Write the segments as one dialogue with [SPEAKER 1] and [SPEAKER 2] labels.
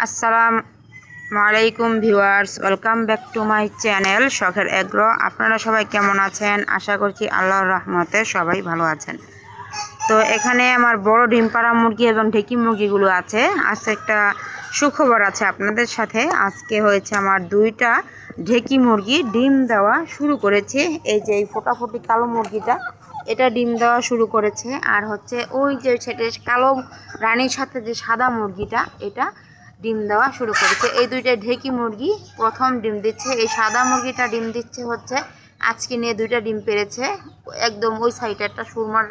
[SPEAKER 1] আসসালাম আলাইকুম viewers, welcome back to my channel শখের এগ্রো। আপনারা সবাই কেমন আছেন? আশা করছি আল্লাহর রহমতে সবাই ভালো আছেন। তো এখানে আমার বড় ডিম পাড়া মুরগি এবং ঢেকি মুরগিগুলো আছে। আজকে একটা সুখবর আছে আপনাদের সাথে। আজকে হয়েছে আমার দুইটা ঢেকি মুরগি। ডিম দেওয়া শুরু করেছে। এই যে এই ফোটাফুটি কালো মুরগিটা, এটা ডিম দেওয়া শুরু করেছে। আর হচ্ছে ওই যে সেটা কালো রানীর সাথে যে সাদা মুরগিটা, এটা ডিম দেওয়া শুরু করেছে। এই দুইটা ঢেকি মুরগি প্রথম ডিম দিচ্ছে, এই সাদা মুরগিটা ডিম দিচ্ছে হচ্ছে, আজকে নিয়ে দুইটা ডিম পেরেছে। একদম ওই সাইডে একটা সুরমার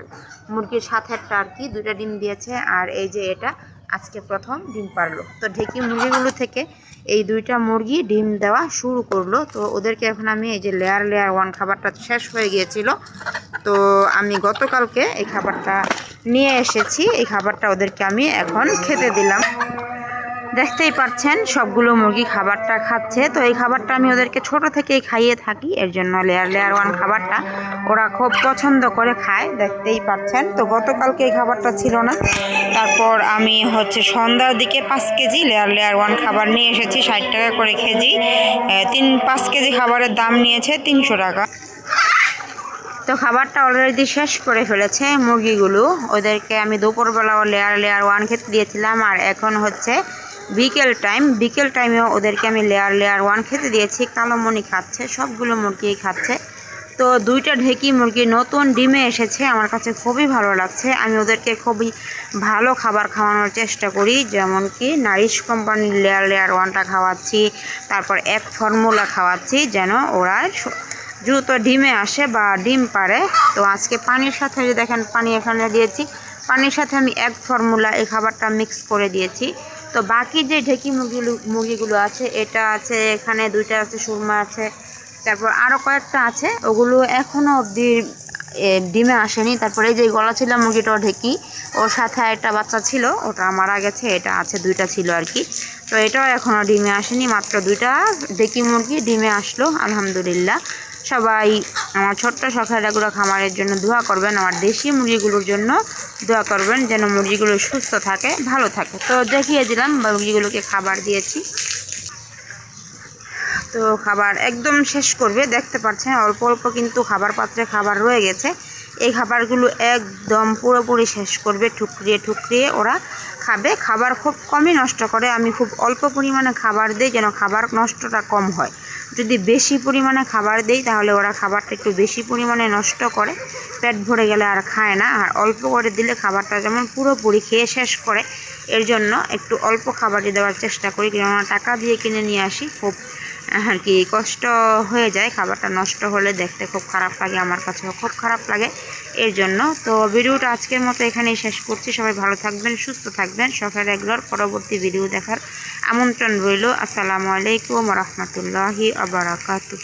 [SPEAKER 1] মুরগির সাথে একটা আর কি, দুইটা ডিম দিয়েছে। আর এই যে এটা আজকে প্রথম ডিম পারল। তো ঢেকি মুরগিগুলো থেকে এই দুইটা মুরগি ডিম দেওয়া শুরু করল। তো ওদেরকে এখন আমি এই যে লেয়ার লেয়ার ওয়ান খাবারটা শেষ হয়ে গিয়েছিল। তো আমি গতকালকে এই খাবারটা নিয়ে এসেছি। এই খাবারটা ওদেরকে আমি এখন খেতে দিলাম। দেখতেই পাচ্ছেন, সবগুলো মুরগি খাবারটা খাচ্ছে। তো এই খাবারটা আমি ওদেরকে ছোট থেকেই খাইয়ে থাকি, এর জন্য লেয়ার লেয়ার ওয়ান খাবারটা ওরা খুব পছন্দ করে খায়, দেখতেই পাচ্ছেন। তো গতকালকে এই খাবারটা ছিল না। তারপর আমি হচ্ছে সন্ধ্যার দিকে পাঁচ কেজি লেয়ার লেয়ার ওয়ান খাবার নিয়ে এসেছি, ষাট টাকা করে কেজি। তিন, পাঁচ কেজি খাবারের দাম নিয়েছে তিনশো টাকা। তো খাবারটা অলরেডি শেষ করে ফেলেছে মুরগিগুলো। ওদেরকে আমি দুপুরবেলাও লেয়ার লেয়ার ওয়ান খেতে দিয়েছিলাম, আর এখন হচ্ছে বিকেল টাইম, বিকেল টাইমেও ওদেরকে আমি লেয়ার লেয়ার ওয়ান খেতে দিয়েছি। কালোমণি খাচ্ছে, সবগুলো মুরগি খাচ্ছে। তো দুইটা ঢেকি মুরগি নতুন ডিমে এসেছে, আমার কাছে খুবই ভালো লাগছে। আমি ওদেরকে খুবই ভালো খাবার খাওয়ানোর চেষ্টা করি, যেমন কি নারিশ কোম্পানির লেয়ার লেয়ার ওয়ানটা খাওয়াচ্ছি, তারপর এক ফর্মুলা খাওয়াচ্ছি, যেন ওরা দ্রুত ডিমে আসে বা ডিম পারে। তো আজকে পানির সাথে দেখেন, পানি এখানে দিয়েছি। পানির সাথে আমি এক ফর্মুলা এই খাবারটা মিক্স করে দিয়েছি। তো বাকি যে ঢেকি মুরগিগুলো মুরগিগুলো আছে, এটা আছে, এখানে দুইটা আছে, সুরমা আছে, তারপর আরও কয়েকটা আছে, ওগুলো এখনও অবধি ডিমে আসেনি। তারপরে যে গলা ছিল মুরগিটাও ঢেকি, ওর সাথে একটা বাচ্চা ছিল, ওটা মারা গেছে, এটা আছে, দুইটা ছিল আর কি। তো এটাও এখনও ডিমে আসেনি, মাত্র দুইটা ঢেকি মুরগি ডিমে আসলো, আলহামদুলিল্লাহ। সবাই আমার ছোট্ট শখের এগুলো খামারের জন্য দোয়া করবেন, আমার দেশি মুরগিগুলোর জন্য দোয়া করবেন যেন মুরগিগুলো সুস্থ থাকে, ভালো থাকে। তো দেখিয়ে দিলাম, মুরগিগুলোকে খাবার দিয়েছি। তো খাবার একদম শেষ করবে, দেখতে পাচ্ছেন অল্প অল্প কিন্তু খাবার পাত্রে খাবার রয়ে গেছে। এই খাবারগুলো একদম পুরোপুরি শেষ করবে, ঠুকরিয়ে ঠুকরিয়ে ওরা খাবে। খাবার খুব কমই নষ্ট করে, আমি খুব অল্প পরিমাণে খাবার দিই যেন খাবার নষ্টটা কম হয়। যদি বেশি পরিমাণে খাবার দেই, তাহলে ওরা খাবারটা একটু বেশি পরিমাণে নষ্ট করে। পেট ভরে গেলে আর খায় না। আর অল্প করে দিলে খাবারটা যেমন পুরোপুরি খেয়ে শেষ করে, এর জন্য একটু অল্প খাবারই দেওয়ার চেষ্টা করি। কেননা টাকা দিয়ে কিনে নিয়ে আসি, খুব আর কি কষ্ট হয়ে যায়। খাবারটা নষ্ট হলে দেখতে খুব খারাপ লাগে, আমার কাছেও খুব খারাপ লাগে। এর জন্য তো ভিডিওটা আজকের মতো এখানেই শেষ করছি। সবাই ভালো থাকবেন, সুস্থ থাকবেন। সকাল এগুলোর পরবর্তী ভিডিও দেখার আমন্ত্রণ রইল। আসসালামু আলাইকুম রহমতুল্লাহি আবরাকাতু